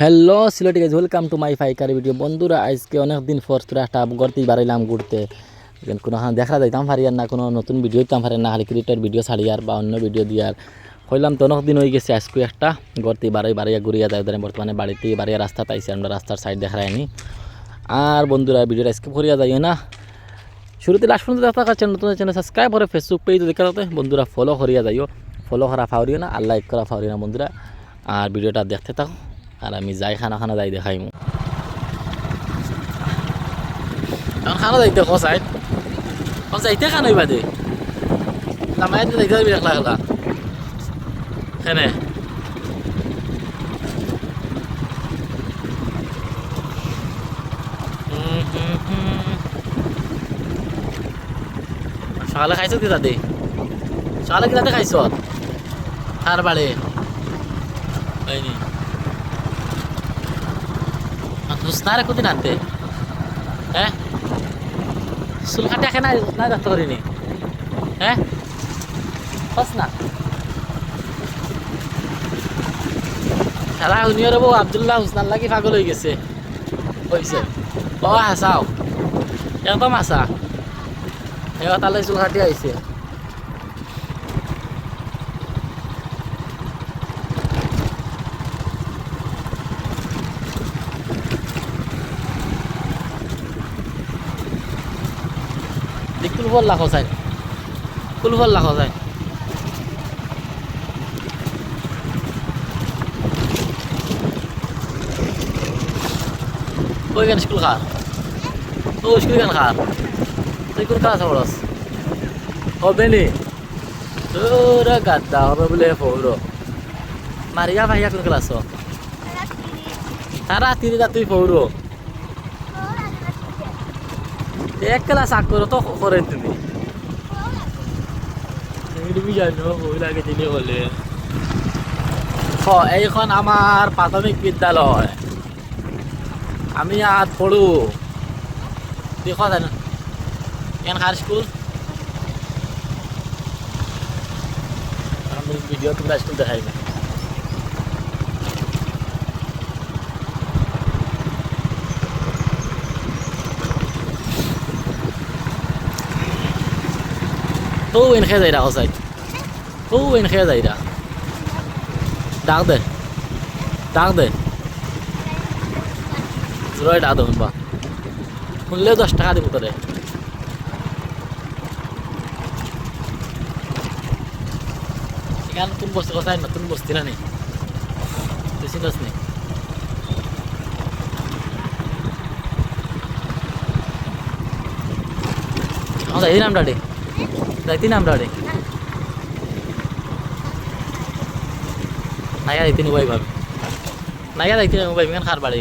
Hello Sylheti guys welcome to my ফাইকার video বন্ধুরা, আজকে অনেক দিন পর তোরা একটা গড়তে বাড়াইলাম ঘুরতে। কোনো হাঁ দেখা যাইতাম পারি আর না, কোনো নতুন ভিডিও দিতাম পারে না, খালি ক্রিকেটের ভিডিও ছাড়ি আর বা অন্য ভিডিও দিয়ার হইলাম তো অনেক দিন হয়ে গেছে, আজকে একটা গড়তে বাড়াই, বাড়াইয়া ঘুরিয়া যায় ধরেন বর্তমানে বাড়িতে বাড়িয়া রাস্তা পাইছি আমরা, রাস্তার সাইড দেখা যায়নি আর বন্ধুরা ভিডিওটা স্কিপ করিয়া যাইও না। শুরুতে লাস্ট পর্যন্ত দেখা কাছে নতুন চ্যানেল সাবস্ক্রাইব করে ফেসবুক পেজ দেখা যাতে বন্ধুরা ফলো করিয়া যাইও। ফলো করা ফাউরিও না, আর লাইক করা ফাউরিও না, বন্ধুরা। আর ভিডিওটা দেখতে থাকো। আর আমি যাই খানা খানা যাই দেখাইমু এখন খানা যাইতে কসাই? যাইতে খানা বাদে লামাইতে যাইতে যাবি হুম, হুম, হুম। সকালে খাইছ কি তাতে? সকালে কি তাতে খাইছ? আর বাড়ে। হয়নি। হুসনারে কোদিন আনতে? হ্যাঁ চুল কাটি নাই নাই রাখতে করিনি হ্যাঁ হস না? খেলা শুনিও রব আবদুল্লাহ হুসনার লাগি পাগল হয়ে গেছে। হয়েছে ও হাসাও একদম হাসা এবার তাহলে চুল কাটি আইছে lah kosan ওই কেন স্কুল খার ও স্কুল কেন খার তুই কোন ক্লাস পড়স হবে নি? তোরা গাদ্দা হবে বলে পৌর মারিয়া ভাইয়া কোন ক্লাস তারা তিরিটা তুই পৌর এক ক্লাস আগ করো, তো করেন তুমি। তুমি জানো বই লাগে দিলে বলে এইখন আমার প্রাথমিক বিদ্যালয়। আমি আর পড়ু দেখ জানো এন হার স্কুল। ভিডিও তোমরা স্কুল দেখাই না তো এন খেয়ে যাই রা হসাই তো এন খেয়ে যাই রা ডাক দে ডাক দে জোরে ডাক দে শুনবা শুনলে দশ টাকা দিব তোরে এখানে নতুন বস্তি কথাই নতুন বস্তি না নি তুই চিনস নি আমাদের এই নামটা ডে যাইতি নাম ডাড়ে নাইয়া যাইতি নি ভাই ভাবি নাইয়া যাইতি নি ভাই খার বাড়ি।